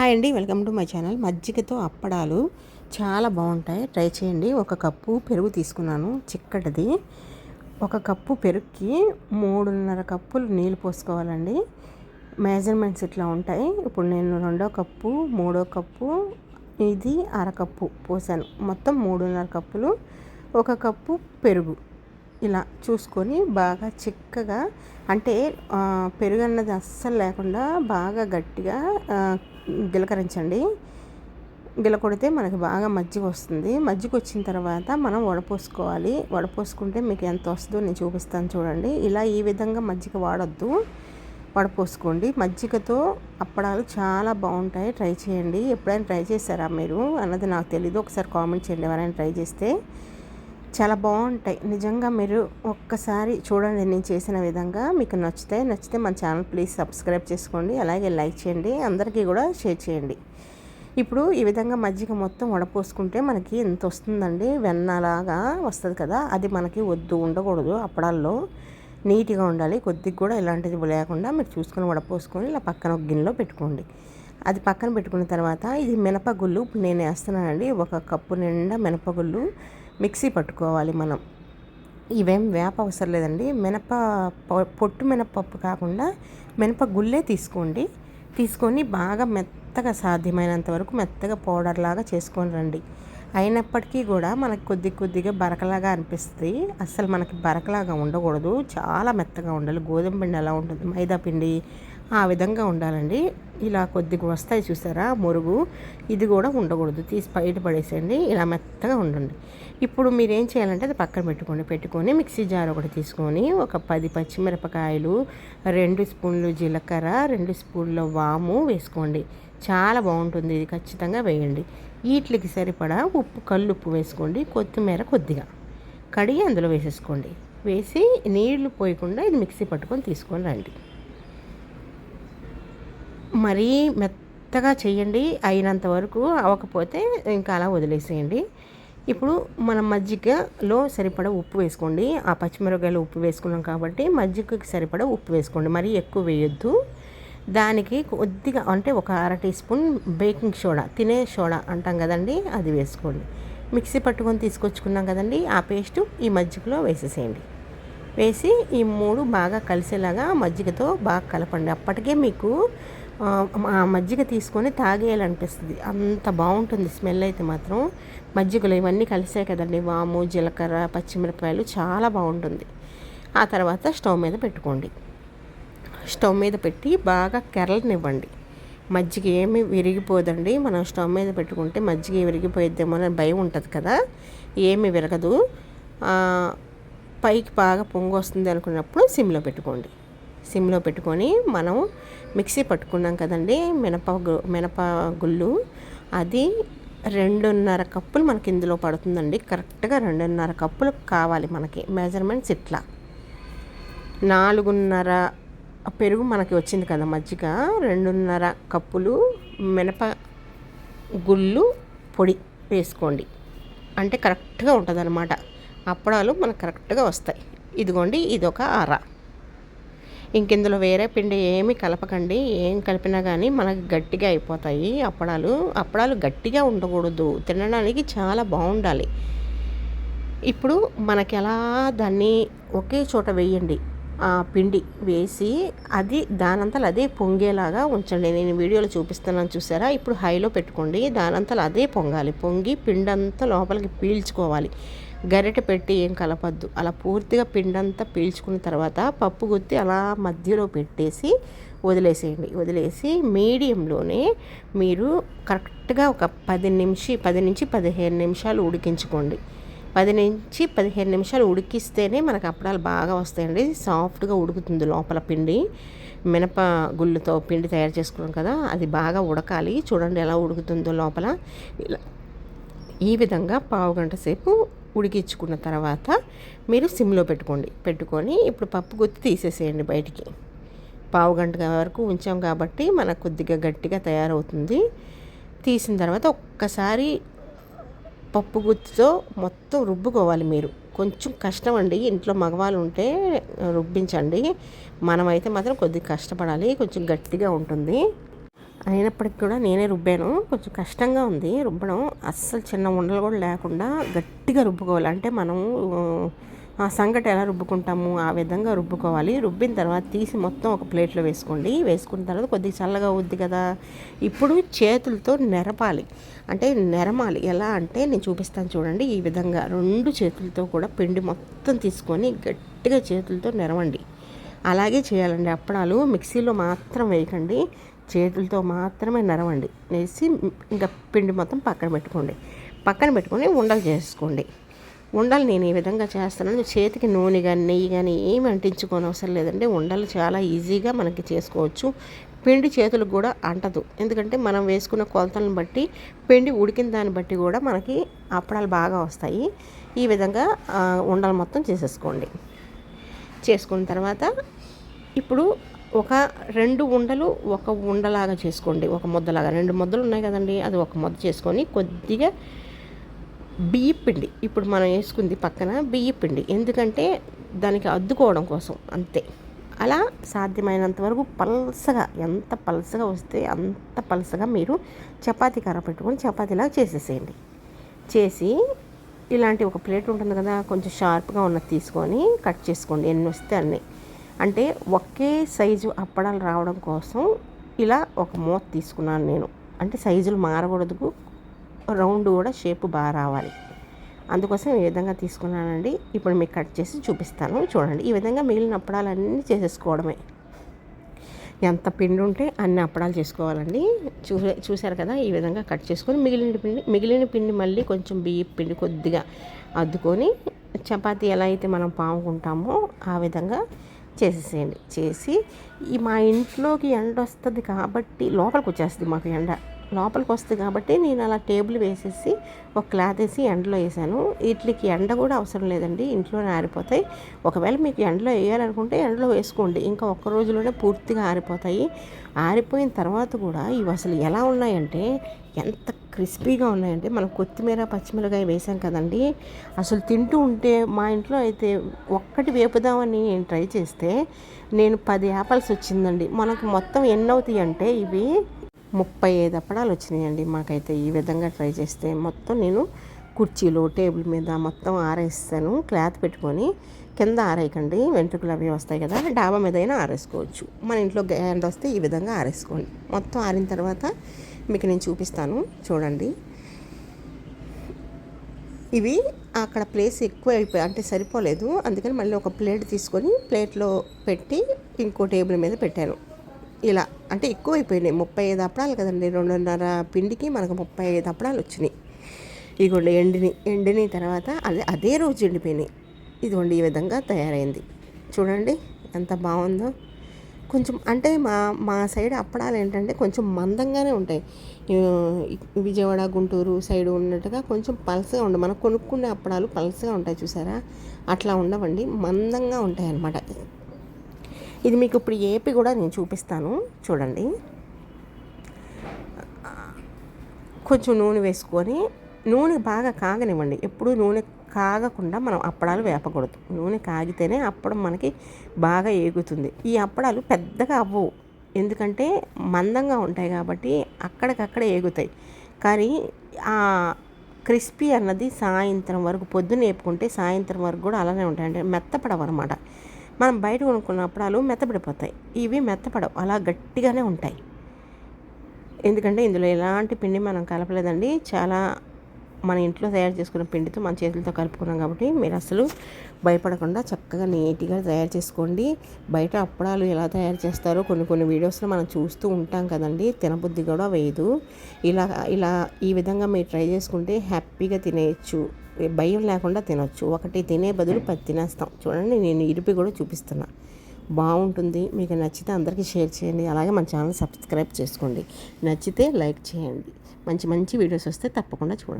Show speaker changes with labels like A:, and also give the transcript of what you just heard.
A: Hi అండి welcome to my channel. మజ్జిగతో అప్పడాలు చాలా బాగుంటాయి. ట్రై చేయండి. ఒక కప్పు పెరుగు తీసుకున్నాను చిక్కటిది. ఒక కప్పు పెరుగుకి మూడున్నర కప్పులు నీళ్ళు పోసుకోవాలండి. మెజర్మెంట్స్ ఇట్లా ఉంటాయి. ఇప్పుడు నేను రెండో కప్పు మూడో కప్పు ఇది అరకప్పు పోసాను. మొత్తం మూడున్నర కప్పులు. ఒక కప్పు పెరుగు. ఇలా చూసుకొని బాగా చిక్కగా అంటే పెరుగు అన్నది అస్సలు లేకుండా బాగా గట్టిగా గిలకరించండి. గిలకొడితే మనకి బాగా మజ్జిగ వస్తుంది. మజ్జిగ వచ్చిన తర్వాత మనం వడపోసుకోవాలి. వడపోసుకుంటే మీకు ఎంత వస్తుందో నేను చూపిస్తాను చూడండి. ఇలా ఈ విధంగా మజ్జిగ వాడద్దు. వడపోసుకోండి. మజ్జిగతో అప్పడాలు చాలా బాగుంటాయి. ట్రై చేయండి. ఎప్పుడైనా ట్రై చేశారా మీరు? అన్నది నాకు తెలీదు. ఒకసారి కామెంట్ చేయండి. ఎవరైనా ట్రై చేస్తే చాలా బాగుంటాయి. నిజంగా మీరు ఒక్కసారి చూడండి నేను చేసిన విధంగా. మీకు నచ్చితే నచ్చితే మన ఛానల్ ప్లీజ్ సబ్స్క్రైబ్ చేసుకోండి. అలాగే లైక్ చేయండి. అందరికీ కూడా షేర్ చేయండి. ఇప్పుడు ఈ విధంగా మజ్జిగ మొత్తం వడపోసుకుంటే మనకి ఎంత వస్తుందండి? వెన్నలాగా వస్తుంది కదా. అది మనకి వద్దు ఉండకూడదు అప్పడాల్లో. నీట్గా ఉండాలి. కొద్దిగా కూడా ఇలాంటిది లేకుండా మీరు చూసుకొని వడపోసుకొని ఇలా పక్కన ఒక గిన్నెలో పెట్టుకోండి. అది పక్కన పెట్టుకున్న తర్వాత ఇది మినపగుళ్ళు. ఇప్పుడు నేను వేస్తున్నానండి. ఒక కప్పు నిండా మినపగుళ్ళు. మిక్సీ పట్టుకోవాలి మనం. ఇవేం వేప అవసరం లేదండి. మినప పొట్టు మినపప్పు కాకుండా మినప గుళ్ళే తీసుకోండి. తీసుకొని బాగా మెత్తగా సాధ్యమైనంత వరకు మెత్తగా పౌడర్ లాగా చేసుకొని రండి. అయినప్పటికీ కూడా మనకు కొద్ది కొద్దిగా బరకలాగా అనిపిస్తుంది. అస్సలు మనకి బరకలాగా ఉండకూడదు. చాలా మెత్తగా ఉండాలి. గోధుమ పిండి ఎలా ఉంటుంది? మైదా పిండి ఆ విధంగా ఉండాలండి. ఇలా కొద్దిగా వస్తాయి చూసారా? మురుగు. ఇది కూడా ఉండకూడదు. తీసి బయట పడేసేయండి. ఇలా మెత్తగా ఉండండి. ఇప్పుడు మీరు ఏం చేయాలంటే అది పక్కన పెట్టుకోండి. పెట్టుకొని మిక్సీ జార్ ఒకటి తీసుకొని ఒక పది పచ్చిమిరపకాయలు రెండు స్పూన్లు జీలకర్ర రెండు స్పూన్ల వాము వేసుకోండి. చాలా బాగుంటుంది. ఇది ఖచ్చితంగా వేయండి. వీటికి సరిపడా ఉప్పు కళ్ళు ఉప్పు వేసుకోండి. కొత్తిమీర కొద్దిగా కడిగి అందులో వేసేసుకోండి. వేసి నీళ్ళు పోయకుండా ఇది మిక్సీ పట్టుకొని తీసుకొని రండి. మరీ మెత్తగా చేయండి అయినంత వరకు అవ్వకపోతే ఇంకా అలా వదిలేసేయండి. ఇప్పుడు మనం మజ్జిగలో సరిపడా ఉప్పు వేసుకోండి. ఆ పచ్చిమిరపకాయలు ఉప్పు వేసుకున్నాం కాబట్టి మజ్జిగకి సరిపడా ఉప్పు వేసుకోండి. మరీ ఎక్కువ వేయొద్దు. దానికి కొద్దిగా అంటే ఒక అర టీ స్పూన్ బేకింగ్ సోడా తినే సోడా అంటాం కదండి అది వేసుకోండి. మిక్సీ పట్టుకొని తీసుకొచ్చుకున్నాం కదండి ఆ పేస్ట్ ఈ మజ్జిగలో వేసేసేయండి. వేసి ఈ మూడు బాగా కలిసేలాగా మజ్జిగతో బాగా కలపండి. అప్పటికే మీకు మజ్జిగ తీసుకొని తాగేయాలనిపిస్తుంది. అంత బాగుంటుంది స్మెల్ అయితే మాత్రం. మజ్జిగలు ఇవన్నీ కలిసాయి కదండి. వాము జీలకర్ర పచ్చిమిరపకాయలు చాలా బాగుంటుంది. ఆ తర్వాత స్టవ్ మీద పెట్టుకోండి. స్టవ్ మీద పెట్టి బాగా కెరలనివ్వండి. మజ్జిగ ఏమి విరిగిపోదండి. మనం స్టవ్ మీద పెట్టుకుంటే మజ్జిగ విరిగిపోయిద్దేమో అని భయం ఉంటుంది కదా. ఏమి విరగదు. పైకి బాగా పొంగు వస్తుంది అనుకున్నప్పుడు సిమ్లో పెట్టుకోండి. సిమ్లో పెట్టుకొని మనం మిక్సీ పట్టుకున్నాం కదండి మినప మినప గుళ్ళు. అది రెండున్నర కప్పులు మనకి ఇందులో పడుతుందండి. కరెక్ట్గా రెండున్నర కప్పులు కావాలి మనకి మెజర్మెంట్స్ ఇట్లా. నాలుగున్నర పెరుగు మనకి వచ్చింది కదా మజ్జిగ రెండున్నర కప్పులు మినప గుళ్ళు పొడి వేసుకోండి. అంటే కరెక్ట్గా ఉంటుంది అప్పడాలు మనకు కరెక్ట్గా వస్తాయి. ఇదిగోండి ఇది ఒక అర ఇంకెందులో వేరే పిండి ఏమి కలపకండి. ఏం కలిపినా కానీ మనకి గట్టిగా అయిపోతాయి. అప్పడాలు అప్పడాలు గట్టిగా ఉండకూడదు. తినడానికి చాలా బాగుండాలి. ఇప్పుడు మనకి ఎలా దాన్ని ఒకే చోట వేయండి. ఆ పిండి వేసి అది దానంతలు అదే పొంగేలాగా ఉంచండి. నేను వీడియోలో చూపిస్తున్నాను చూసారా? ఇప్పుడు హైలో పెట్టుకోండి. దానంతలు అదే పొంగాలి. పొంగి పిండంతా లోపలికి పీల్చుకోవాలి. గరిటె పెట్టి ఏం కలపద్దు. అలా పూర్తిగా పిండంతా పీల్చుకున్న తర్వాత పప్పు గుత్తి అలా మధ్యలో పెట్టేసి వదిలేసేయండి. వదిలేసి మీడియంలోనే మీరు కరెక్ట్గా ఒక పది నిమిషం పది నుంచి పదిహేను నిమిషాలు ఉడికించుకోండి. పది నుంచి పదిహేను నిమిషాలు ఉడికిస్తేనే మనకు అప్పడాలు బాగా వస్తాయండి. సాఫ్ట్గా ఉడుకుతుంది లోపల పిండి. మినప గుళ్ళతో పిండి తయారు చేసుకున్నాం కదా అది బాగా ఉడకాలి. చూడండి ఎలా ఉడుకుతుందో లోపల. ఇలా ఈ విధంగా పావు గంట సేపు ఉడికించుకున్న తర్వాత మీరు సిమ్లో పెట్టుకోండి. పెట్టుకొని ఇప్పుడు పప్పు గుత్తి తీసేసేయండి బయటికి. పావు గంట వరకు ఉంచాం కాబట్టి మనకు కొద్దిగా గట్టిగా తయారవుతుంది. తీసిన తర్వాత ఒక్కసారి పప్పు గుత్తితో మొత్తం రుబ్బుకోవాలి మీరు. కొంచెం కష్టం అండి. ఇంట్లో మగవాళ్ళు ఉంటే రుబ్బించండి. మనమైతే మాత్రం కొద్దిగా కష్టపడాలి. కొంచెం గట్టిగా ఉంటుంది. అయినప్పటికి కూడా నేనే రుబ్బాను. కొంచెం కష్టంగా ఉంది రుబ్బడం. అస్సలు చిన్న ఉండలు కూడా లేకుండా గట్టిగా రుబ్బుకోవాలి. అంటే మనము ఆ సంగటి ఎలా రుబ్బుకుంటాము ఆ విధంగా రుబ్బుకోవాలి. రుబ్బిన తర్వాత తీసి మొత్తం ఒక ప్లేట్లో వేసుకోండి. వేసుకున్న తర్వాత కొద్దిగా చల్లగా అవుద్ది కదా. ఇప్పుడు చేతులతో నెరపాలి. అంటే నెరమాలి. ఎలా అంటే నేను చూపిస్తాను చూడండి. ఈ విధంగా రెండు చేతులతో కూడా పిండి మొత్తం తీసుకొని గట్టిగా చేతులతో నెరవండి. అలాగే చేయాలండి. అప్పడాలు మిక్సీలో మాత్రం వేయకండి. చేతులతో మాత్రమే నరవండి. వేసి ఇంకా పిండి మొత్తం పక్కన పెట్టుకోండి. పక్కన పెట్టుకొని ఉండలు చేసుకోండి. ఉండలు నేను ఈ విధంగా చేస్తున్నాను చేతికి నూనె కానీ నెయ్యి కానీ ఏమి అంటించుకోని అవసరం లేదండి. ఉండలు చాలా ఈజీగా మనకి చేసుకోవచ్చు. పిండి చేతులకు కూడా అంటదు. ఎందుకంటే మనం వేసుకున్న కొలతలను బట్టి పిండి ఉడికిన దాన్ని బట్టి కూడా మనకి అప్పడాలు బాగా వస్తాయి. ఈ విధంగా ఉండలు మొత్తం చేసేసుకోండి. చేసుకున్న తర్వాత ఇప్పుడు ఒక రెండు ఉండలు ఒక ఉండలాగా చేసుకోండి ఒక ముద్దలాగా. రెండు ముద్దలు ఉన్నాయి కదండి అది ఒక ముద్ద చేసుకొని కొద్దిగా బియ్య పిండి. ఇప్పుడు మనం వేసుకుంది పక్కన బియ్య పిండి. ఎందుకంటే దానికి అద్దుకోవడం కోసం అంతే. అలా సాధ్యమైనంత వరకు పల్సగా ఎంత పలసగా వస్తే అంత పలసగా మీరు చపాతీ కర్ర పెట్టుకొని చపాతీలాగా చేసేసేయండి. చేసి ఇలాంటి ఒక ప్లేట్ ఉంటుంది కదా కొంచెం షార్ప్గా ఉన్నది తీసుకొని కట్ చేసుకోండి. ఎన్ని వస్తే అన్నీ. అంటే ఒకే సైజు అప్పడాలు రావడం కోసం ఇలా ఒక మూత తీసుకున్నాను నేను. అంటే సైజులు మారకూడదు. రౌండ్ కూడా షేప్ బాగా రావాలి. అందుకోసం ఈ విధంగా తీసుకున్నానండి. ఇప్పుడు మీకు కట్ చేసి చూపిస్తాను. చూడండి. ఈ విధంగా మిగిలిన అప్పడాలన్నీ చేసేసుకోవడమే. ఎంత పిండి ఉంటే అన్ని అప్పడాలు చేసుకోవాలండి. చూ చూశారు కదా? ఈ విధంగా కట్ చేసుకొని మిగిలిన పిండి మిగిలిన పిండి మళ్ళీ కొంచెం బియ్య పిండి కొద్దిగా అద్దుకొని చపాతీ ఎలా అయితే మనం పాముకుంటామో ఆ విధంగా చేసేసేయండి. చేసి ఈ మా ఇంట్లోకి ఎండ వస్తుంది కాబట్టి లోపలికి వచ్చేస్తుంది మాకు ఎండ. లోపలికి వస్తుంది కాబట్టి నేను అలా టేబుల్ వేసేసి ఒక క్లాత్ వేసి ఎండలో వేసాను. వీటికి ఎండ కూడా అవసరం లేదండి ఇంట్లోనే ఆరిపోతాయి. ఒకవేళ మీకు ఎండలో వేయాలనుకుంటే ఎండలో వేసుకోండి. ఇంకా ఒక్క రోజులోనే పూర్తిగా ఆరిపోతాయి. ఆరిపోయిన తర్వాత కూడా ఇవి అసలు ఎలా ఉన్నాయంటే ఎంత క్రిస్పీగా ఉన్నాయంటే మనం కొత్తిమీర పచ్చిమిరకాయ వేసాం కదండి. అసలు తింటూ ఉంటే మా ఇంట్లో అయితే ఒక్కటి వేపుదామని నేను ట్రై చేస్తే నేను పది యాపల్స్ వచ్చిందండి. మనకు మొత్తం ఎన్ని అవుతాయి అంటే ఇవి ముప్పై ఐదు అప్పడాలు వచ్చినాయండి మాకైతే ఈ విధంగా ట్రై చేస్తే. మొత్తం నేను కుర్చీలో టేబుల్ మీద మొత్తం ఆరేస్తాను. క్లాత్ పెట్టుకొని కింద ఆరేయకండి. వెంట్రుకలు అవి వస్తాయి కదా డాబా మీద అయినా ఆరేసుకోవచ్చు. మన ఇంట్లో గ్యాండ్ వస్తే ఈ విధంగా ఆరేసుకోండి. మొత్తం ఆరిన తర్వాత మీకు నేను చూపిస్తాను. చూడండి. ఇవి అక్కడ ప్లేస్ ఎక్కువ అయిపోయి అంటే సరిపోలేదు. అందుకని మళ్ళీ ఒక ప్లేట్ తీసుకొని ప్లేట్లో పెట్టి ఇంకో టేబుల్ మీద పెట్టాను. ఇలా అంటే ఎక్కువ అయిపోయినాయి. ముప్పై ఐదు అప్పడాలు కదండి. రెండున్నర పిండికి మనకు ముప్పై ఐదు అప్పడాలు వచ్చినాయి. ఇదిగోండి ఎండిని ఎండిన తర్వాత అదే అదే రోజు ఎండిపోయినాయి. ఇదిగోండి ఈ విధంగా తయారైంది. చూడండి ఎంత బాగుందో. కొంచెం అంటే మా మా సైడ్ అప్పడాలు ఏంటంటే కొంచెం మందంగానే ఉంటాయి. విజయవాడ గుంటూరు సైడ్ ఉన్నట్టుగా కొంచెం పలసగా ఉండవు మనం కొనుక్కునే అప్పడాలు పలసగా ఉంటాయి చూసారా? అట్లా ఉండవండి మందంగా ఉంటాయి అన్నమాట ఇది మీకు ఇప్పుడు ఏపీ కూడా నేను చూపిస్తాను చూడండి. కొంచెం నూనె వేసుకొని నూనె బాగా కాగనివ్వండి. ఎప్పుడు నూనె కాగకుండా మనం అప్పడాలు వేపకూడదు. నూనె కాగితేనే అప్పడం మనకి బాగా ఏగుతుంది. ఈ అప్పడాలు పెద్దగా అవ్వవు. ఎందుకంటే మందంగా ఉంటాయి కాబట్టి అక్కడికక్కడ ఏగుతాయి. కానీ ఆ క్రిస్పీ అన్నది సాయంత్రం వరకు పొద్దున్న వేపుకుంటే సాయంత్రం వరకు కూడా అలానే ఉంటాయి. అంటే మెత్తపడవు అనమాట మనం బయట కొనుక్కున్న అప్పడాలు మెత్తపడిపోతాయి. ఇవి మెత్తపడవు. అలా గట్టిగానే ఉంటాయి. ఎందుకంటే ఇందులో ఎలాంటి పిండి మనం కలపలేదండి. చాలా మన ఇంట్లో తయారు చేసుకున్న పిండితో మన చేతులతో కలుపుకున్నాం కాబట్టి మీరు అసలు భయపడకుండా చక్కగా నీట్గా తయారు చేసుకోండి. బయట అప్పడాలు ఎలా తయారు చేస్తారో కొన్ని కొన్ని వీడియోస్లో మనం చూస్తూ ఉంటాం కదండి. తినబుద్ధి కూడా వేయదు ఇలా ఇలా ఈ విధంగా మీరు ట్రై చేసుకుంటే హ్యాపీగా తినేయచ్చు. భయం లేకుండా తినొచ్చు. ఒకటి తినే బదులు పది తినేస్తాం. చూడండి నేను ఇరిపి కూడా చూపిస్తున్నా. బాగుంటుంది. మీకు నచ్చితే అందరికీ షేర్ చేయండి. అలాగే మన ఛానల్ సబ్స్క్రైబ్ చేసుకోండి. నచ్చితే లైక్ చేయండి. మంచి మంచి వీడియోస్ వస్తే తప్పకుండా చూడండి.